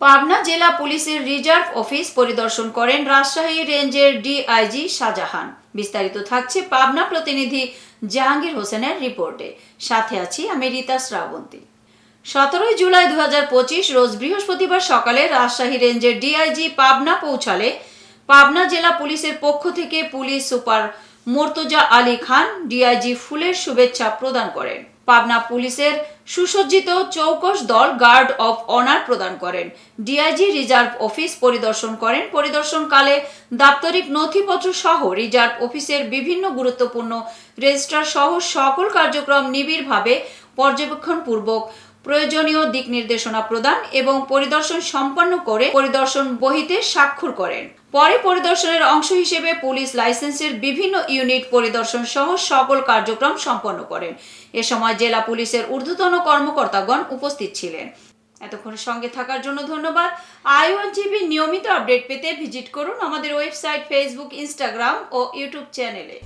পাবনা জেলা পুলিশের reserve office পরিদর্শন করেন রাজশাহী রেঞ্জের ডিআইজি শাহজাহান। বিস্তারিত থাকছে পাবনা প্রতিনিধি জাহাঙ্গীর হোসেনের রিপোর্টে। সাথে আছি আমি রীতা শ্রাবন্তী। সতেরোই জুলাই দু হাজার পঁচিশ রোজ বৃহস্পতিবার সকালে রাজশাহী রেঞ্জের ডিআইজি পাবনা পৌঁছালে পাবনা জেলা পুলিশের পক্ষ থেকে police super Murtaza Ali Khan, DIG ফুলের শুভেচ্ছা প্রদান করেন। পাবনা পুলিশের সুসজ্জিত চৌকস দল গার্ড অফ অনার প্রদান করেন। ডিআইজি রিজার্ভ অফিস পরিদর্শন করেন। পরিদর্শনকালে দাপ্তরিক নথিপত্র সহ রিজার্ভ অফিসের বিভিন্ন গুরুত্বপূর্ণ রেজিস্ট্রার সহ সকল কার্যক্রম নিবিড়ভাবে পর্যবেক্ষণপূর্বক প্রয়োজনীয় দিক নির্দেশনা প্রদান এবং পরিদর্শন সম্পন্ন করে পরিদর্শন বহিতে স্বাক্ষর করেন। পরে পরিদর্শনের অংশ হিসেবে পুলিশ লাইসেন্সের বিভিন্ন ইউনিট পরিদর্শন সহ সকল কার্যক্রম সম্পন্ন করেন। এ সময় জেলা পুলিশের ঊর্ধ্বতন কর্মকর্তাগণ উপস্থিত ছিলেন। এতক্ষণ সঙ্গে থাকার জন্য ধন্যবাদ। আইওয়ান টিভি নিয়মিত আপডেট পেতে ভিজিট করুন আমাদের ওয়েবসাইট, ফেসবুক, ইনস্টাগ্রাম ও ইউটিউব চ্যানেলে।